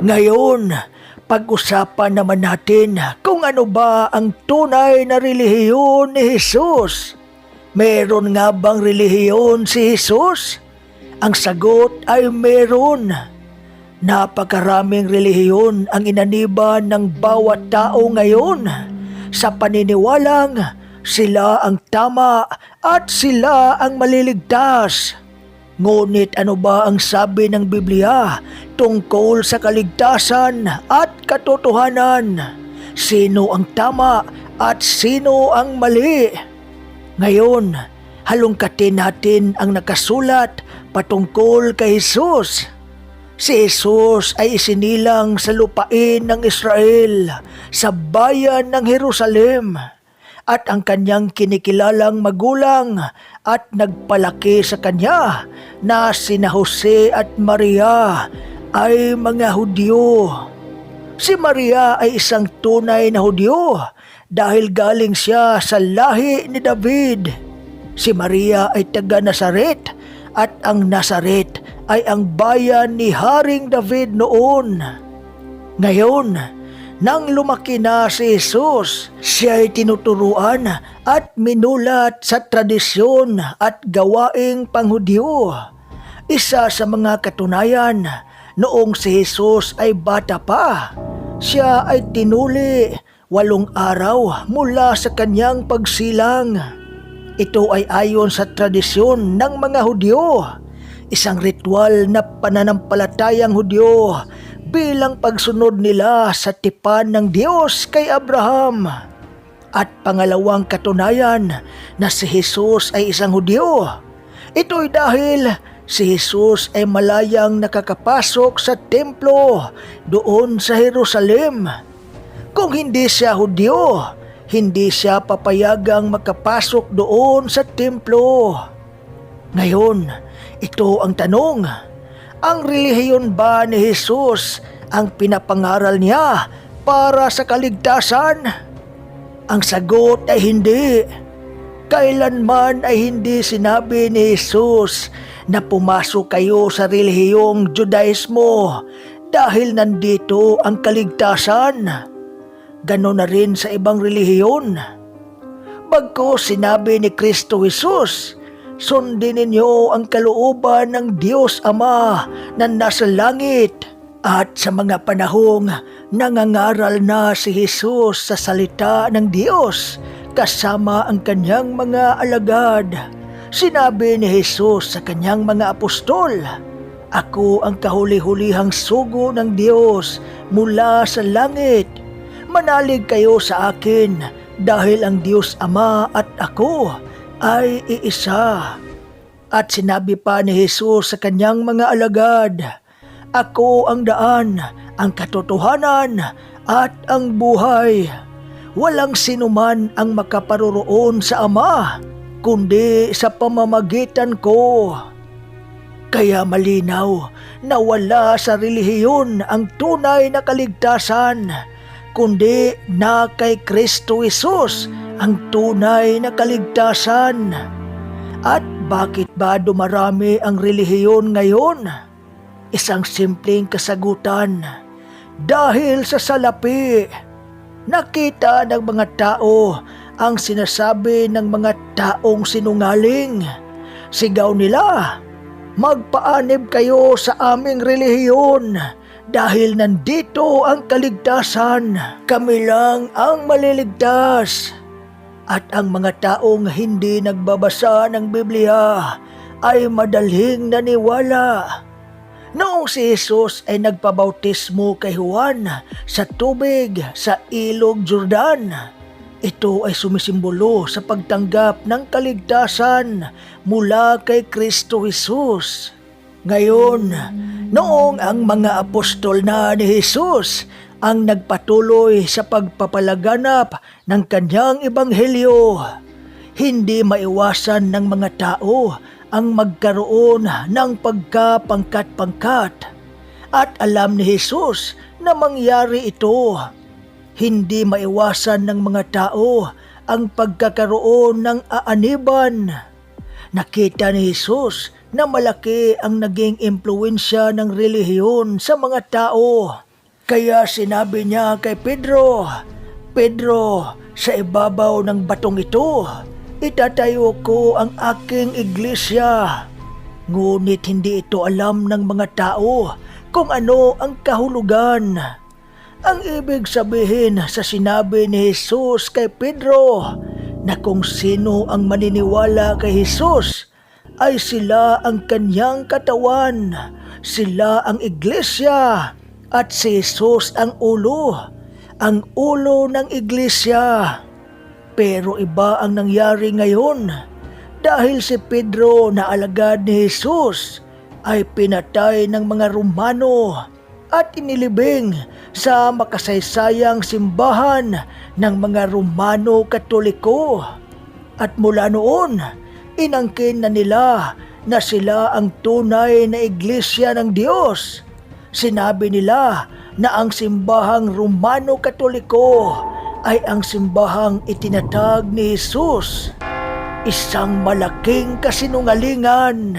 Ngayon, pag-usapan naman natin kung ano ba ang tunay na relihiyon ni Jesus. Meron nga bang relihiyon si Jesus? Ang sagot ay meron. Napakaraming relihiyon ang inaniba ng bawat tao ngayon sa paniniwalang sila ang tama at sila ang maliligtas. Ngunit ano ba ang sabi ng Biblia tungkol sa kaligtasan at katotohanan? Sino ang tama at sino ang mali? Ngayon, halongkatin natin ang nakasulat patungkol kay Jesus. Si Jesus ay isinilang sa lupain ng Israel, sa bayan ng Jerusalem at ang kanyang kinikilalang magulang at nagpalaki sa kanya na sina Jose at Maria ay mga Hudyo. Si Maria ay isang tunay na Hudyo dahil galing siya sa lahi ni David. Si Maria ay taga Nazaret at ang Nazaret ay ang bayan ni Haring David noon. Ngayon, nang lumaki na si Jesus, siya ay tinuturuan at minulat sa tradisyon at gawaing panghudyo. Isa sa mga katunayan, noong si Jesus ay bata pa, siya ay tinuli walong araw mula sa kanyang pagsilang. Ito ay ayon sa tradisyon ng mga Hudyo, isang ritual na pananampalatayang Hudyo bilang pagsunod nila sa tipan ng Diyos kay Abraham. At pangalawang katunayan na si Jesus ay isang Hudyo. Ito'y dahil si Jesus ay malayang nakakapasok sa templo doon sa Jerusalem. Kung hindi siya Hudyo, hindi siya papayagang makapasok doon sa templo. Ngayon, ito ang tanong. Ang relihiyon ba ni Jesus ang pinapangaral niya para sa kaligtasan? Ang sagot ay hindi. Kailanman ay hindi sinabi ni Jesus na pumasok kayo sa relihiyong Judaismo dahil nandito ang kaligtasan. Ganon na rin sa ibang relihiyon. Bagko sinabi ni Kristo Jesus, sundin ninyo ang kalooban ng Diyos Ama na nasa langit. At sa mga panahong nangangaral na si Jesus sa salita ng Diyos kasama ang kanyang mga alagad. Sinabi ni Jesus sa kanyang mga apostol, Ako ang kahuli-hulihang sugo ng Diyos mula sa langit. Manalig kayo sa akin dahil ang Diyos Ama at ako ay iisa. At sinabi pa ni Jesus sa kanyang mga alagad, Ako ang daan, ang katotohanan at ang buhay. Walang sinuman ang makaparoroon sa Ama, kundi sa pamamagitan ko. Kaya malinaw na wala sa relihiyon ang tunay na kaligtasan, kundi na kay Kristo Jesus ang tunay na kaligtasan. At bakit ba dumarami ang relihiyon ngayon? Isang simpleng kasagutan. Dahil sa salapi, nakita ng mga tao ang sinasabi ng mga taong sinungaling. Sigaw nila, magpaanib kayo sa aming relihiyon dahil nandito ang kaligtasan. Kami lang ang maliligtas. At ang mga taong hindi nagbabasa ng Biblia ay madaling naniwala. Noong si Jesus ay nagpabautismo kay Juan sa tubig sa ilog Jordan, ito ay sumisimbolo sa pagtanggap ng kaligtasan mula kay Kristo Jesus. Ngayon, noong ang mga apostol na ni Jesus ang nagpatuloy sa pagpapalaganap ng kanyang ebanghelyo, hindi maiwasan ng mga tao ang magkaroon ng pagkapangkat-pangkat. At alam ni Jesus na mangyari ito. Hindi maiwasan ng mga tao ang pagkakaroon ng aaniban. Nakita ni Jesus na malaki ang naging impluensya ng relihiyon sa mga tao Kaya sinabi niya kay Pedro, Pedro, sa ibabaw ng batong ito, itatayo ko ang aking iglesia. Ngunit hindi ito alam ng mga tao kung ano ang kahulugan. Ang ibig sabihin sa sinabi ni Jesus kay Pedro na kung sino ang maniniwala kay Jesus ay sila ang kanyang katawan, sila ang iglesia at si Jesus ang ulo, ang ulo ng iglesia. Pero iba ang nangyari ngayon dahil si Pedro na alagad ni Jesus ay pinatay ng mga Romano at inilibing sa makasaysayang simbahan ng mga Romano Katoliko. At mula noon, inangkin na nila na sila ang tunay na iglesia ng Diyos. Sinabi nila na ang simbahang Romano Katoliko ay ang simbahang itinatag ni Jesus. Isang malaking kasinungalingan.